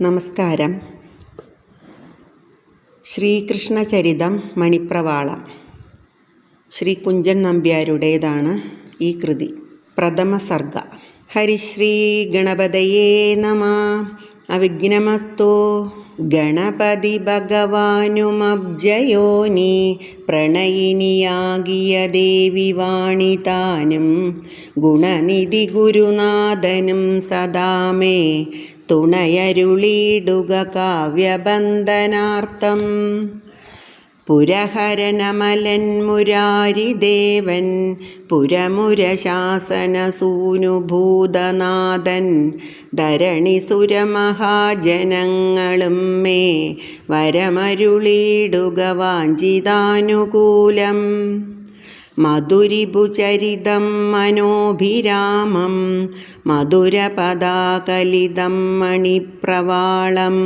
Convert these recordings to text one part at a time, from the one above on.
നമസ്കാരം. ശ്രീകൃഷ്ണ ചരിതം മണിപ്രവാള. ശ്രീ കുഞ്ചൻ നമ്പ്യാരുടേതാണ് ഈ കൃതി. പ്രഥമ സർഗ. ഹരിശ്രീ ഗണപതയേ നമ. അവിഘ്നമസ്തോ. ഗണപതി ഭഗവാനുമബ്ജയോനി പ്രണയിനിയാകിയ ദേവി വാണിതാനും ഗുണനിധി ഗുരുനാഥനും സദാമേ. തുണയരുളിയിടുക കാവ്യബന്ധനാർത്ഥം. പുരഹരനമലൻ മുരാരിദേവൻ പുരമുരശാസനസൂനുഭൂതനാഥൻ ധരണിസുരമഹാജനങ്ങളും മേ വരമരുളിയിടുക വാഞ്ചിതാനുകൂലം. മധുരിഭുചരിതം മനോഭിരാമം മധുരപദാകലിതം മണിപ്രവാളം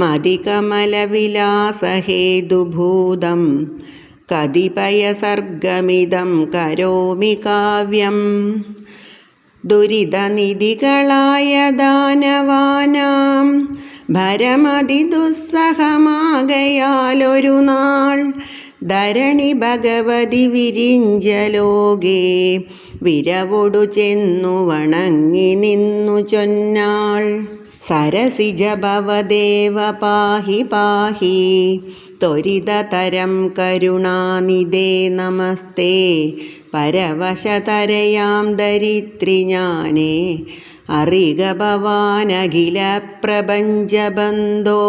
മതികമലവിലാസഹേതുഭൂതം കതിപയസർഗമിതം കരോമി കാവ്യം. ദുരിതനിധികളായ ദാനവാനാം ഭരമതി ദുസ്സഹമാകയാലൊരു നാൾ ധരണി ഭഗവതി വിരിഞ്ചലോകേ വിരവൊടു ചെന്നു വണങ്ങി നിന്നു ചൊന്നാൾ. സരസിജ ഭവദേവ പാഹി പാഹി. ത്വരിതതരം കരുണാനിധേ നമസ്തേ. പരവശതരയാം ധരിത്രി ഞാനേ. അറിക ഭവാനഖില പ്രപഞ്ചബന്ധോ.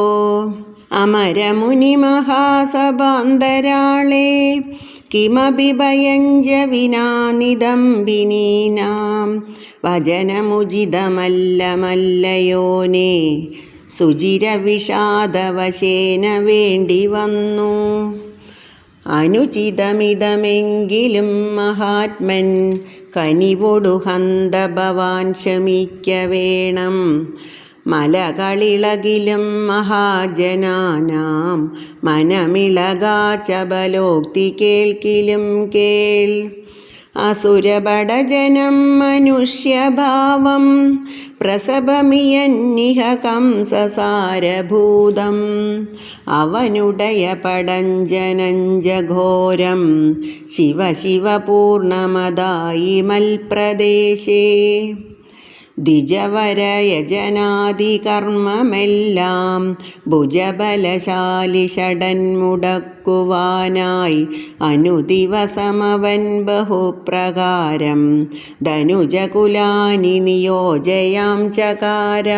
അമരമുനിമഹാസഭാന്തരാളേ കിമപി ഭയഞ്ച വിനാനിദംബിനീനാം. വചനമുചിതമല്ലമല്ലയോനേ സുചിരവിഷാദവശേന വേണ്ടി വന്നു. അനുചിതമിതമെങ്കിലും മഹാത്മൻ കനിവൊടു ഹന്ത ഭവാൻ ക്ഷമിക്ക വേണം മലകളിളകിലും മഹാജനാനാം. മനമിളകാ ചബലോക്തി കേൾക്കിലും കേൾ. അസുരപടജനം മനുഷ്യഭാവം. പ്രസവമിയന്നിഹ കംസസാരഭൂതം. അവനുടയ പടഞ്ജനഞ്ചഘോരം. ശിവ ശിവ പൂർണമതായി മൽപ്രദേശേ. ദ്വിജവരയജനാദികർമ്മമെല്ലാം ഭുജബലശാലി ഷടൻ മുടക്കുവാനായി അനുദിവസമവൻ ബഹുപ്രകാരം ധനുജകുലാനി നിയോജയാം ചകാര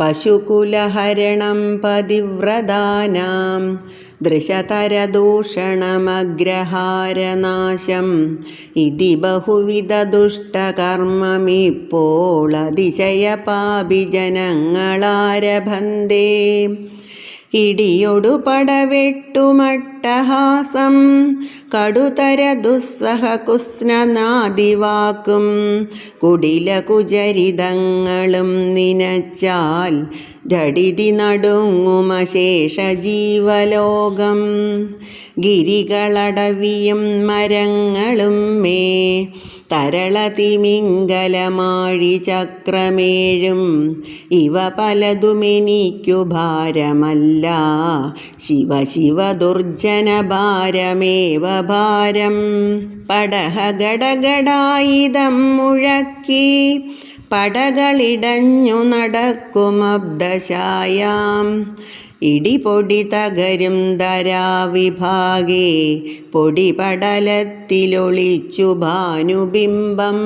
പശുകുലഹരണം പതിവ്രതാനാം. ദൃശതരദൂഷണമഗ്രഹാരനാശം. ഇതി ബഹുവിധ ദുഷ്ടകർമ്മമിപ്പോൾ അതിശയപാപിജനങ്ങളാരഭന്തേ. ഇടിയൊടു പടവെട്ടുമട്ടഹാസം കടുതര ദുസ്സഹ കുസ്നനാദിവാക്കും. കുടില കുചരിതങ്ങളും നിനച്ചാൽ ജടിതി നടുങ്ങുമശേഷ ജീവലോകം ഗിരികളടവിയും മരങ്ങളും മേ. തരളതിമിംഗലമാഴി ചക്രമേഴും ഇവ പലതുമെനിക്കു ഭാരമല്ല. ശിവ ശിവ ദുർജന ഭാരമേവ ഭാരം. പടഹഗടഗടായുധം മുഴക്കി പടകളിടഞ്ഞു നടക്കുമബ്ദശായാം ഇടിപൊടി തകരും ധരാവിഭാഗേ പൊടിപടലത്തിലൊളിച്ചു ഭാനുബിംബം.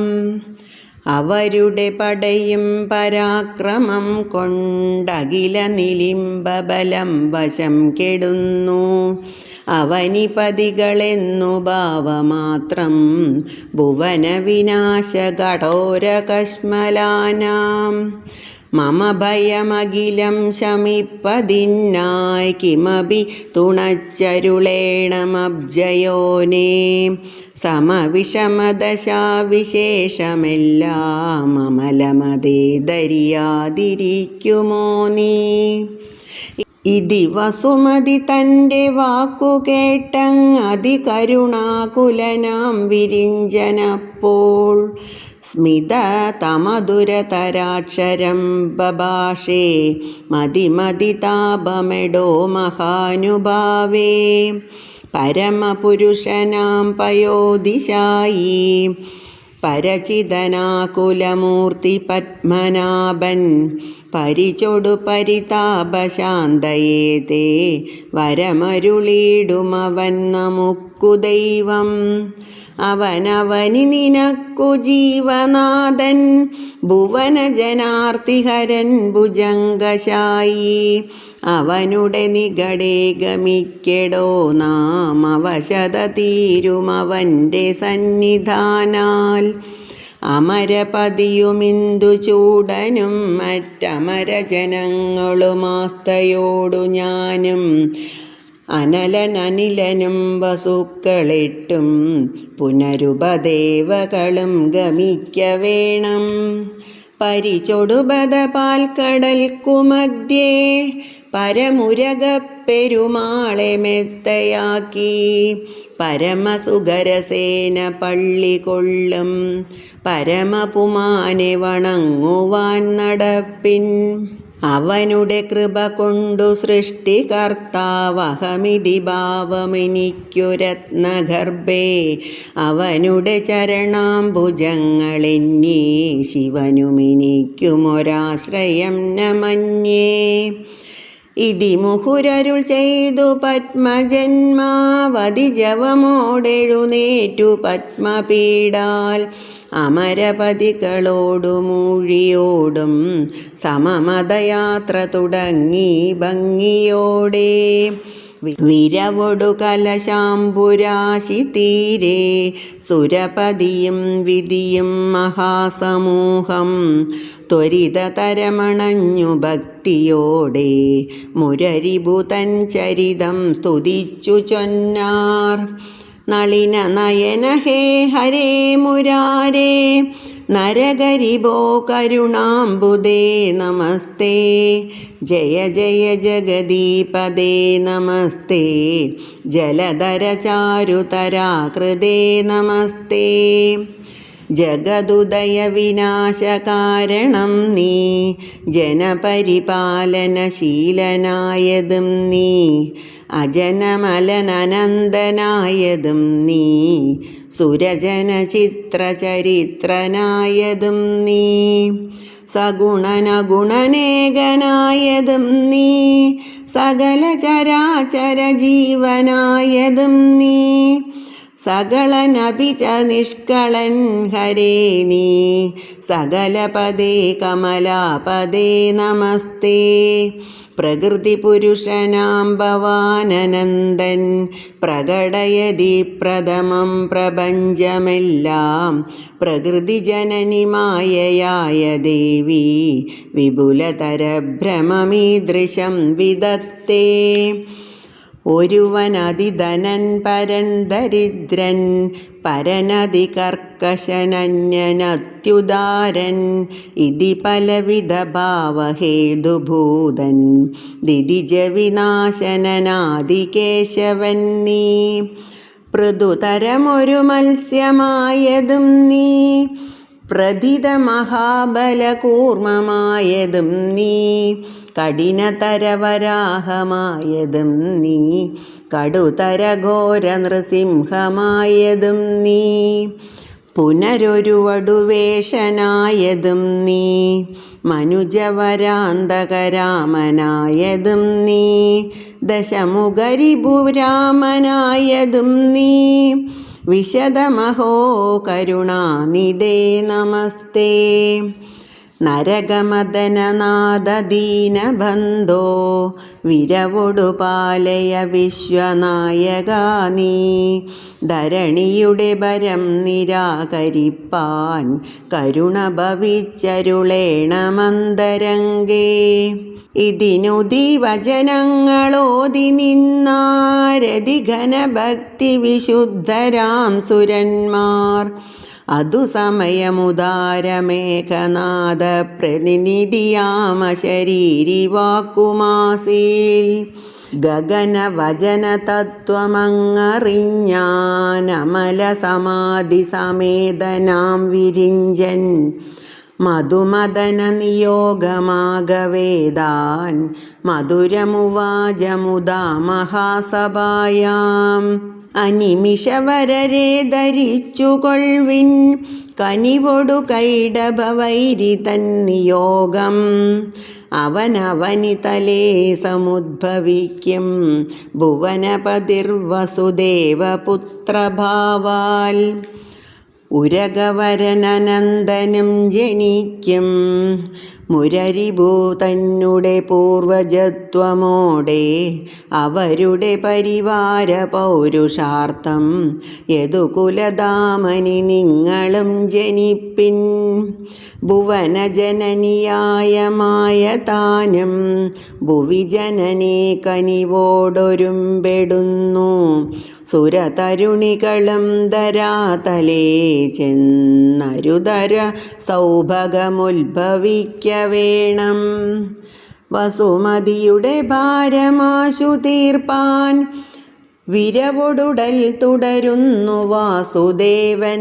അവരുടെ പടയും പരാക്രമം കൊണ്ടകില നിലിംബബലം വശം കെടുന്നു. അവനിപതികളെന്നു ഭാവമാത്രം ഭുവന വിനാശ കഠോര കശ്മലാനാം മമ ഭയമഖിലം ശമിപ്പതിന്നായി കിമപി തുണച്ചരുളേണമബ്ജയോനേ സമവിഷമദശാവിശേഷമെല്ലാം അമലമതേ ധരിയാതിരിക്കുമോ നീ? ഇതി വസുമതി തന്റെ വാക്കു കേട്ടങ്ങതി കരുണാകുലനാം വിരിഞ്ചനപ്പോൾ സ്മിത തമധുരതരാക്ഷരം ബഭാഷേ മതിമതി താപമെടോ മഹാനുഭാവേ. പരമപുരുഷനാം പയോദിശായി പരചിതനാകുലമൂർത്തി പത്മനാഭൻ പരിചൊടു പരിതാപശാന്തയേ തേ വരമരുളീടുമവൻ നമുക്കു ദൈവം. അവനവനി നിനക്കു ജീവനാഥൻ ഭുവനജനാർത്തിഹരൻ ഭുജംഗശായി. അവനുടെ നികടേ ഗമിക്കടോ നാം അവശത തീരുമവന്റെ സന്നിധാനാൽ. അമരപതിയുമിന്ദു ചൂടനും മറ്റമരജനങ്ങളുമാസ്തയോടു ഞാനും അനലനനിലനും വസുക്കളിട്ടും പുനരുപദേവകളും ഗമിക്ക വേണം. പരിചൊടുപത പാൽക്കടൽക്കുമധ്യേ പരമുരകപ്പെരുമാളെ മെത്തയാക്കി. പരമസുഖരസേന പള്ളി കൊള്ളും പരമപുമാനെ വണങ്ങുവാൻ നടപ്പിൻ. അവനുടെ കൃപ കൊണ്ടു സൃഷ്ടികർത്താവഹമിതി ഭാവമെനിക്കു രത്നഗർഭേ അവനുടെ ചരണാംബുജങ്ങളെന്നേ ശിവനുമെനിക്കുമൊരാശ്രയം നമന്യേ. ഇതി മുഹുരരുൾ ചെയ്തു പത്മജന്മാവതി ജവമോടെഴുന്നേറ്റു പത്മപീഡാൽ അമരപതികളോടു മൂഴിയോടും സമമതയാത്ര തുടങ്ങി ഭംഗിയോടെ. വിരവൊടു കലശാംബുരാശി തീരെ സുരപതിയും വിധിയും മഹാസമൂഹം ത്വരിതതരമണഞ്ഞു ഭക്തിയോടെ. മുരരിഭുതൻ ചരിതം സ്തുതിച്ചു ചൊന്നാർ. നളിന നയന ഹേ ഹരേ മുരാരേ. നരകരിഭോ കരുണാംബുദേ നമസ്തേ. ജയ ജയ ജഗദീപദേ നമസ്തേ. ജലധര ചാരുതരാകൃതേ നമസ്തേ. ജഗതുദയ വിനാശകാരണം നീ ജനപരിപാലനശീലനായതും നീ അജനമലനനന്ദനായതും നീ സുരജന ചിത്രചരിത്രനായതും നീ സഗുണനഗുണനേകനായതും നീ സകല ചരാചര ജീവനായതും നീ സകളനപി ച നിഷ്കളൻ ഹരേ നീ. സകല പദേ കമലാ പദേ നമസ്തേ. പ്രകൃതി പുരുഷനാം ഭവാനനന്ദൻ. പ്രകടയതി പ്രഥമം പ്രപഞ്ചമെല്ലാം. പ്രകൃതി ജനനി മായയായ ദേവി. വിപുലതരഭ്രമമീദൃശം വിദത്തേ. ഒരുവനതിധനൻ പരൻ ദരിദ്രൻ പരനതി കർക്കശനന്യനത്യുദാരൻ ഇതി പലവിധ ഭാവഹേതുഭൂതൻ. ദിദിജ വിനാശനനാദികേശവൻ നീ. പൃഥുതരമൊരു മത്സ്യമായതും നീ. പ്രഥിത മഹാബലകൂർമ്മമായതും നീ. കഠിനതരവരാഹമായതും നീ കടുതര ഘോര നൃസിംഹമായതും നീ പുനരൊരു വടുവേഷനായതും നീ മനുജവരാന്തകരാമനായതും നീ ദശമുഖരിഭുരാമനായതും നീ വിശദമഹോ കരുണാനിധേ നമസ്തേ. നരകമദനനാദീനബന്ധോ വിരവൊടു പാലയ വിശ്വനായക നീ ധരണിയുടെ ഭരം നിരാകരിപ്പാൻ കരുണ ഭവിച്ചരുളേണമന്തരംഗേ. ഇതിനുതി വചനങ്ങളോതി നിന്നാരതി ഘനഭക്തി വിശുദ്ധരാം സുരന്മാർ. അതു സമയമുദാരമേഘനാഥ പ്രതിനിധിയാമ ശരീരി വാക്കുമാസീൽ ഗഗനവചന തത്വമങ്ങറിഞ്ഞാനമല സമാധി സമേതനാം വിരിഞ്ചൻ. മധുമദന നിയോഗമാകവേദാൻ മധുരമുവാചമുദാ മഹാസഭായാം അനിമിഷവരരെ ധരിച്ചുകൊൾവിൻ കനിവൊടു കൈഡഭവൈരി തന്നിയോഗം അവനവനിതലേ സമുദ്ഭവിക്കും. ഭുവനപതിർവസുദേവപുത്രഭാവാൽ. ഉരകവരനനന്ദനും ജനിക്കും. മുരരിഭൂ തന്നെ പൂർവജത്വമോടെ അവരുടെ പരിവാര പൗരുഷാർത്ഥം. യദുകുലദാമനി നിങ്ങളും ജനിപ്പിൻ. ഭുവനജനനിയായമായ താനും ഭുവിജനനെ കനിവോടൊരുമ്പെടുന്നു. സുരതരുണികളും ധരാതലേ ചെന്നരുതര സൗഭഗമുത്ഭവിക്ക വേണം. വസുമതിയുടെ ഭാരമാശു തീർപ്പാൻ വിരവൊടുടൽ തുടരുന്നു വാസുദേവൻ.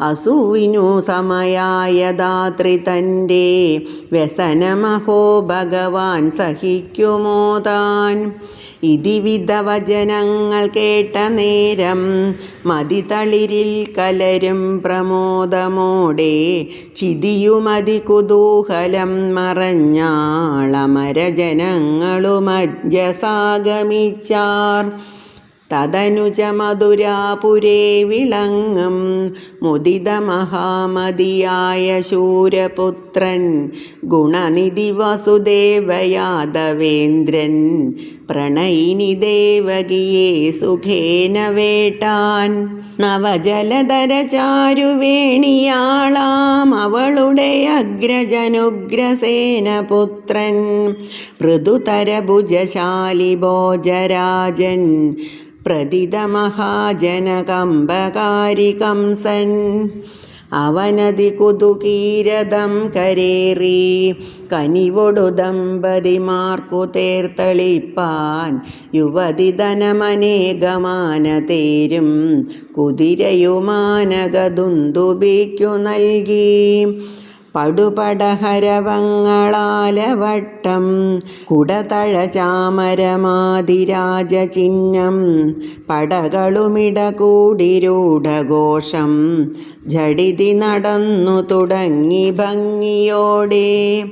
അസുവിനു സമയായ ദാത്രി തന്റെ വ്യസനമഹോ ഭഗവാൻ സഹിക്കുമോ താൻ? ഇതിവിധ വചനങ്ങൾ കേട്ട നേരം മതി തളിരിൽ കലരും പ്രമോദമോടെ ക്ഷിതിയുമതി കുതൂഹലം മറഞ്ഞാളമരജനങ്ങളുമജ്ജസാഗമിച്ചാർ തദനുജ മധുരാപുരേ വിളങ്ങും. മുദിത മഹാമതിയായ ശൂരപുത്രൻ ഗുണനിധി വസുദേവയാദവേന്ദ്രൻ പ്രണയിനി ദേവകിയെ സുഖേന വേട്ടാൻ. നവജലധര ചാരുവേണിയാളാം അവളുടെ അഗ്രജനുഗ്രസേന പുത്രൻ മൃദുതരഭുജശാലി ഭോജരാജൻ പ്രതിതമഹാജനകമ്പകാരി സൻ. അവനതി കുതുകീരതം കരേറി കനിവൊടു ദമ്പതിമാർക്കു തേർത്തളിപ്പാൻ യുവതി ധനമനേകമാനതേരും കുതിരയുമാനകദുന്തുബിക്കു നൽകി. പടുപടഹരവങ്ങളാലവട്ടം. കുടതഴ ചാമരമാതിരാജ ചിഹ്നം. പടകളുമിട കൂടിരൂഢഘോഷം ജഡിതി നടന്നു തുടങ്ങി ഭംഗിയോടെ.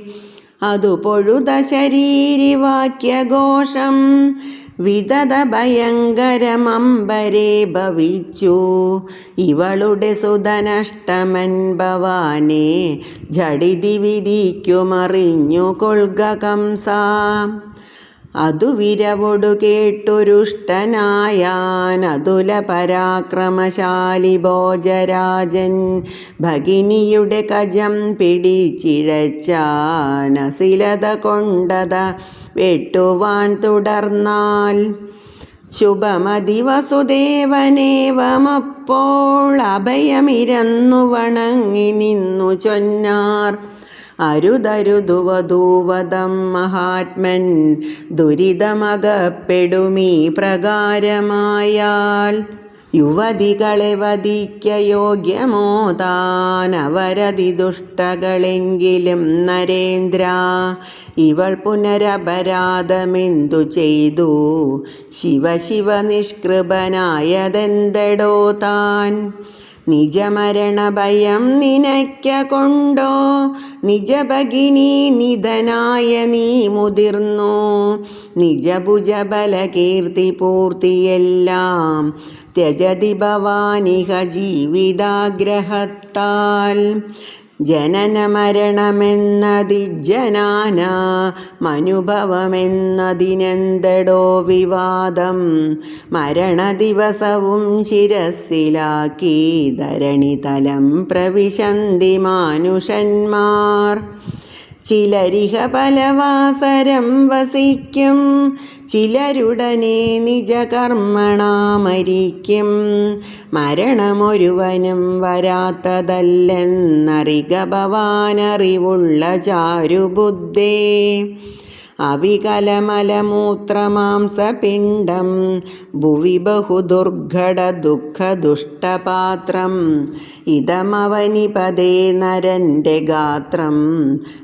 അതുപൊഴുത ശരീരിവാക്യഘോഷം. വിതത ഭയങ്കരമമ്പരെ ഭവിച്ചു. ഇവളുടെ സുതനഷ്ടമൻ ഭവാനെ ജടിതി വിധിക്കുമറിഞ്ഞു കൊൾക കംസ. അതു വിരവൊടു കേട്ടൊരുഷ്ടനായാൻ അതുല പരാക്രമശാലി ഭോജരാജൻ ഭഗിനിയുടെ കജം പിടിച്ചിഴച്ചാനസിലത കൊണ്ടത വെട്ടുവാൻ തുടർന്നാൽ ശുഭമതി വസുദേവനേവമപ്പോൾ അഭയമിരന്നു വണങ്ങി നിന്നു ചൊന്നാർ. അരുതരുതുവധൂവതം മഹാത്മൻ ദുരിതമകപ്പെടുമീ പ്രകാരമായാൽ യുവതികളെ വധിക്ക യോഗ്യമോ താൻ ദുഷ്ടകളെങ്കിലും നരേന്ദ്ര. ഇവൾ പുനരപരാധമെന്തു ചെയ്തു? ശിവശിവ ശിവ നിഷ്കൃപനായതെന്തടോ താൻ? നിജമരണ ഭയം നിനയ്ക്ക കൊണ്ടോ നിജഭഗിനി നിധനായ നീ മുതിർന്നു? നിജഭുജബലകീർത്തി പൂർത്തിയെല്ലാം ത്യജതി ഭവാനിഹ ജീവിതാഗ്രഹത്താൽ ജനന മരണമെന്നതിജനാന മനുഭവമെന്നതിനെന്തടോ വിവാദം. മരണദിവസവും ശിരസിലാക്കി ധരണിതലം പ്രവിശന്തി മാനുഷന്മാർ. ചിലരിഹ പലവാസരം വസിക്കും ചിലരുടനെ നിജകർമ്മണാമരിക്കും. മരണമൊരുവനും വരാത്തതല്ലെന്നറിക ഭവാനറിവുള്ള ചാരുബുദ്ധേ. അവികലമലമൂത്രമാംസപിണ്ഡം ഭുവി ബഹുദുർഘട ഇതമവനി ഇതമവനിപതേ നരന്റെ ഗാത്രം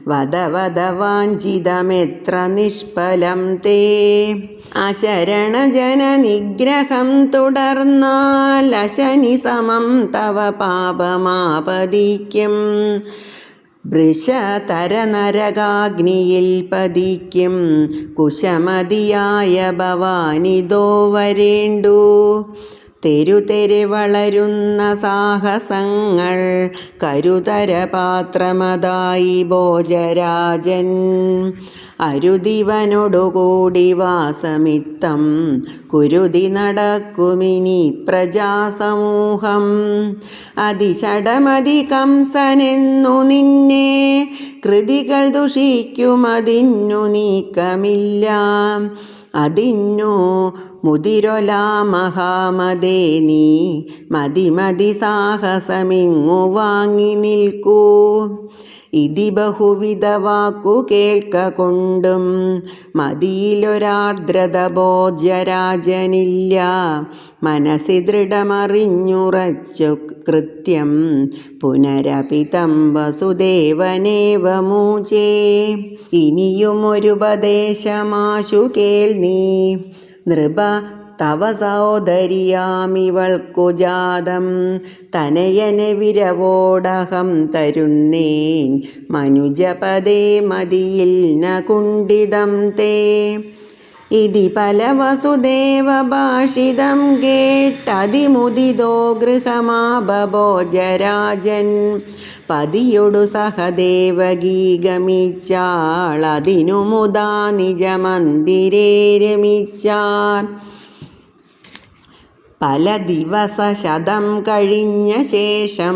വദ വദ വാഞ്ചിതമെത്ര നിഷ്ഫലം തേ. അശരണജന നിഗ്രഹം തുടർന്നാൽ അശനി സമം തവ പാപമാപതിക്കും. വൃഷതരനരകാഗ്നിയിൽ പതിക്കും. കുശമതിയായ ഭവാനിതോ വരേണ്ടു. തെരുതെരെ വളരുന്ന സാഹസങ്ങൾ കരുതര പാത്രമതായി ഭോജരാജൻ. അരുതിവനോടുകൂടി വാസമിത്തം കുരുതി നടക്കുമിനി പ്രജാസമൂഹം. അതിഷടമതി കംസനെന്നു നിന്നെ കൃതികൾ ദുഷിക്കുമതിന്നു നീക്കമില്ല. അതിന്നു മുതിരൊലാ മഹാമതേ നീ മതി മതി സാഹസമിങ്ങു വാങ്ങി നിൽക്കൂ. ഇതി ബഹുവിധ വാക്കു കേൾക്ക കൊണ്ടും മതിയിലൊരാർദ്രത ബോധ്യരാജനില്ല മനസ്സി ദൃഢമറിഞ്ഞുറച്ചു കൃത്യം പുനരപിതം വസുദേവനേവ മൂചേ ഇനിയുമൊരുപദേശമാശു കേൾ നീ നൃപ തവ സഹോദരിയാമിവൾക്കു ജാതം. തനയനെ വിരവോടഹം തരുന്നേൻ. മനുജപദേ മതിയിൽ ന കുണ്ഠിതം തേ. ഇതി പല വസുദേവ ഭാഷിതം കേട്ടതിമുദിതോ ഗൃഹമാബോജരാജൻ പതിയൊടു സഹദേവഗീഗമിച്ചാളതിനു മുതാ നിജമന്ദിരേ രമിച്ചാർ പല ദിവസ ശതം കഴിഞ്ഞ ശേഷം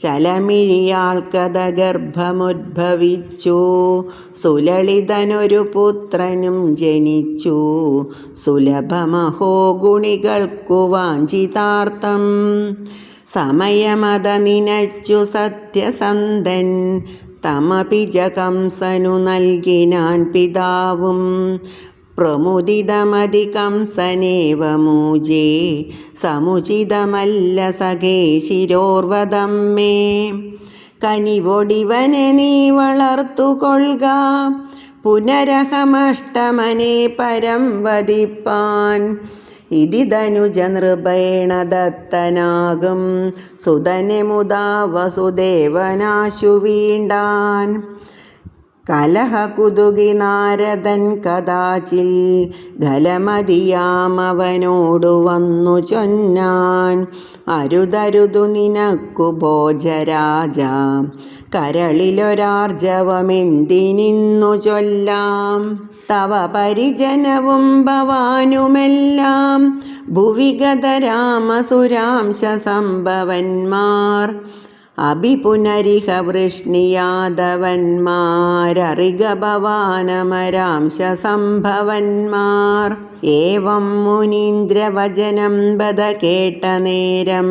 ചലമിഴിയാൾക്കത ഗർഭമുദ്ഭവിച്ചു. സുലളിതനൊരു പുത്രനും ജനിച്ചു. സുലഭമഹോ ഗുണികൾക്കു വാഞ്ചിതാർത്ഥം. സമയമത നിനച്ചു സത്യസന്ധൻ. തമപിജകംസനു നൽകിനാൻ പിതാവും. പ്രമുദിതമതി സനേവമൂജേ സമുചിതമല്ല സഖേ ശിരോർവതം മേ കനിവൊടിവനെ നീ വളർത്തുകൊള്ളുക പുനരഹമഷ്ടമനെ പരം വധിപ്പാൻ. ഇതി ധനുജ നൃപേണ ദത്തനാകും സുതനെ മുതാ വസുദേവനാശു വീണ്ടാൻ. കലഹകുതുകി നാരദൻ കഥാചിൽ ഖലമതിയാമവനോടു വന്നു ചൊന്നാൻ. അരുതരുതു നിനക്കു ഭോജരാജ കരളിലൊരാർജവമെന്തിനിന്നു ചൊല്ലാം. തവ പരിജനവും ഭവാനുമെല്ലാം. ഭുവിഗതരാമസുരാംശ സംഭവന്മാർ. അഭിപുനരിഹ വൃഷ്ണിയാദവന്മാരറിക ഭവാനമരാംശ ഏവം മുനീന്ദ്രവചനം ബദ കേട്ട നേരം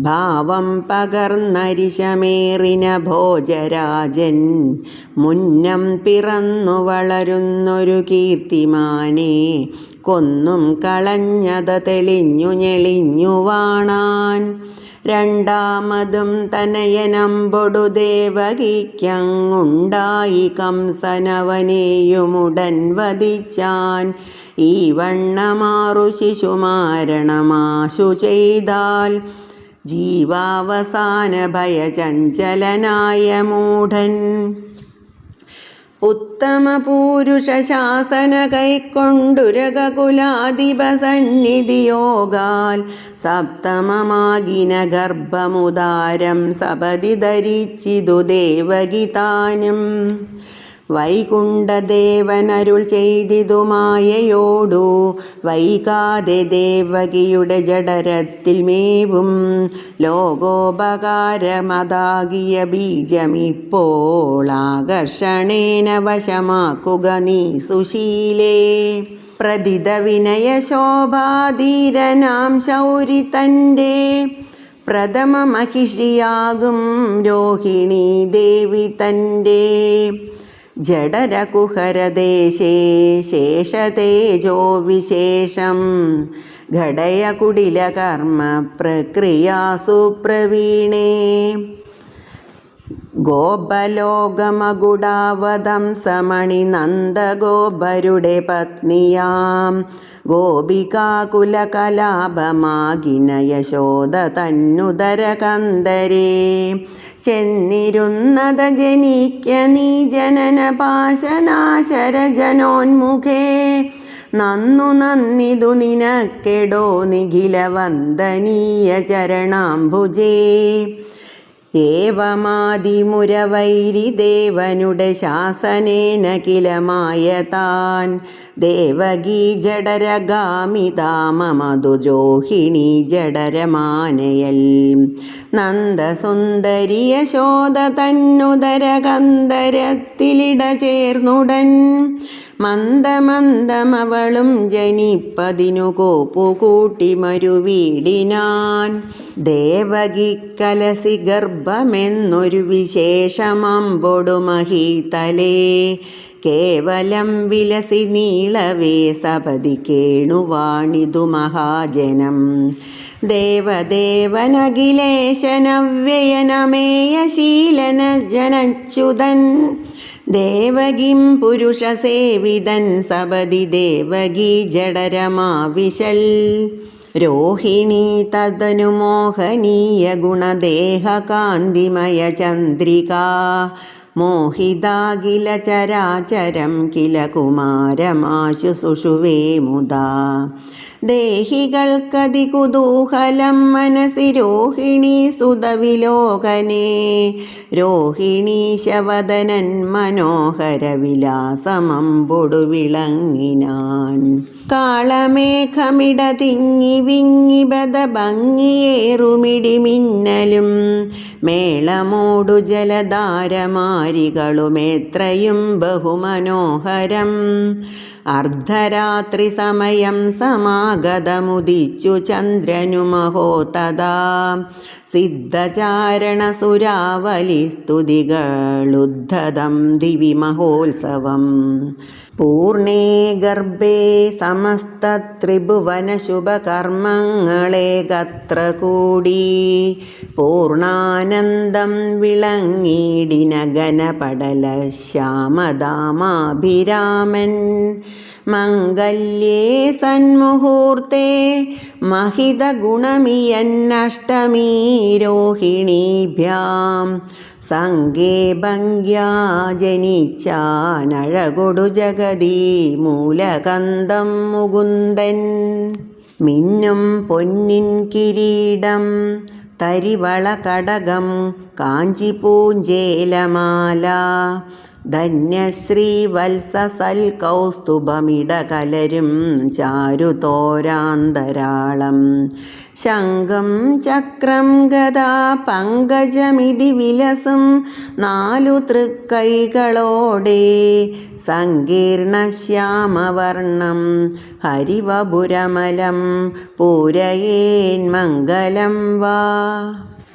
ഭാവം പകർന്നരിശമേറിന ഭോജരാജൻ. മുന്നം പിറന്നു വളരുന്നൊരു കീർത്തിമാനെ കൊന്നും കളഞ്ഞത തെളിഞ്ഞു ഞെളിഞ്ഞു വാണാൻ. രണ്ടാമതും തനയനമ്പൊടു ദേവകിക്കങ്ങുണ്ടായി കംസനവനെയുമുടൻ വധിച്ചാൻ. ഈ വണ്ണമാറു ശിശുമാരണമാശു ചെയ്താൽ ജീവാവസാന ഭയചഞ്ചലനായ മൂഢൻ. ഉത്തമ കൈക്കൊണ്ടുരകുലാധിപസന്നിധിയോഗാൽ സപ്തമമാകിന ഗർഭമുദാരം സപതി ധരിച്ചിതു ദേവഗിതാനും വൈകുണ്ഠദേവനരുൾ ചെയ്തിതുമായയോടു വൈകാതെ ദേവകിയുടെ ജഡരത്തിൽ മേവും. ലോകോപകാരമതാകിയ ബീജമിപ്പോൾ ആകർഷണേന വശമാക്കുക നീ സുശീലേ. പ്രതിത വിനയ ശോഭാധീരനാം ശൗരി തന്റെ പ്രഥമ മഹിഷിയാകും രോഹിണി ദേവി തന്റെ. ജഡരകുഹരദേശേ ശേഷതേജോ വിശേഷം ഘടയ കുടിലകർമ്മ പ്രക്രിയാസു പ്രവീണേ ഗോപലോകമകുടാവതം സമണി നന്ദഗോപരുടെ പത്നിയാം. ഗോപികാകുലകലാപമാകിന യശോദ തന്നുദര കന്ദരേ ചെന്നിരുന്നത ജനിക്ക നീ ജനന പാശനാശരജനോന്മുഖേ. നന്നു നന്ദിതു നിനക്കെടോ നിഖില വന്ദനീയ ചരണാംബുജേ. ഏവമാതിമുരവൈരിദേവനുടെ ശാസനേന കിലമായ താൻ. ദേവകീ ജഡരഗാമിതാമമധുദ്രോഹിണി ജഡരമാനയൽ. നന്ദസുന്ദരിയ ശോധ തന്നുദരകന്ധരത്തിലിട ചേർന്നുടൻ മന്ദമന്ദമവളും ജനിപ്പതിനു കോപ്പുകൂട്ടി മരുവീടിനാൻ. ദേവകി കലസി ഗർഭമെന്നൊരു വിശേഷമമ്പൊടു മഹീതലേ. കേവലം വിലസി നീളവേ സപതി കേണുവാണിതു മഹാജനം. ദേവദേവനഖിലേശനവ്യയനമേയശീലന ജനച്യുതൻ ദേവകിം പുരുഷസേവിതൻ സപതി ദേവകി ജഡരമാവിശൽ. രോഹിണി തദനു മോഹനീയ ഗുണദേഹകാന്തിമയ ചന്ദ്രിക. മോഹിതാകില ചരാചരം കില കുമാരമാശു സുഷുവേ മുദാ ദേഹികൾക്കതി കുതൂഹലം മനസി രോഹിണി സുതവിലോകനേ. രോഹിണി ശവദനൻ മനോഹര വിലാസമമ്പൊടു വിളങ്ങിനാൻ കാളമേഘമിട തിങ്ങി വിങ്ങി ബദ ഭംഗിയേറുമിടി മിന്നലും മേളമോടു ജലധാരമാരികളുമേത്രയും ബഹുമനോഹരം. അർദ്ധരാത്രി സമയം സമാഗതമുദിച്ചു ചന്ദ്രനു മഹോതദാ. സിദ്ധചാരണസുരാവലി സ്തുതികളുദ്ധതം ദിവി മഹോത്സവം. പൂർണേ ഗർഭേ സമസ്ത ത്രിഭുവന ശുഭകർമ്മങ്ങളേകത്ര കൂടി പൂർണാനന്ദം വിളങ്ങിടിന ഗനപടല ശ്യാമദാമാഭിരാമൻ മംഗല്യേ സന്മുഹൂർത്തേ महितगुणमियन्नष्टमी रोहिणीभ्यां സങ്കേ ഭംഗ്യാ ജനിച്ചാനഴകൊടു ജഗതി മൂലകന്ദം മുകുന്ദൻ മിന്നും പൊന്നിൻ കിരീടം തരിവള കടകം കാഞ്ചിപൂഞ്ചേലമാല ധന്യശ്രീ കൗസ്തുഭമിട കലരും ചാരുതോരാന്തരാളം. ശംഖം ചക്രം ഗതാ പങ്കജമിതി വിലസം നാലു തൃക്കൈകളോടെ. സങ്കീർണശ്യാമവർണം ഹരിവപുരമലം പൂരയേൻ മംഗലം വാ.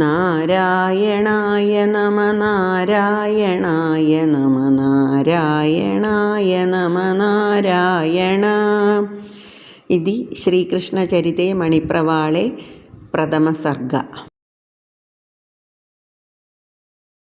നാരായണായ നമ നാരായണായ നമ നാരായണായ നമ നാരായണ. ഇതി ശ്രീകൃഷ്ണചരിതേ മണിപ്രവാളെ പ്രഥമസർഗ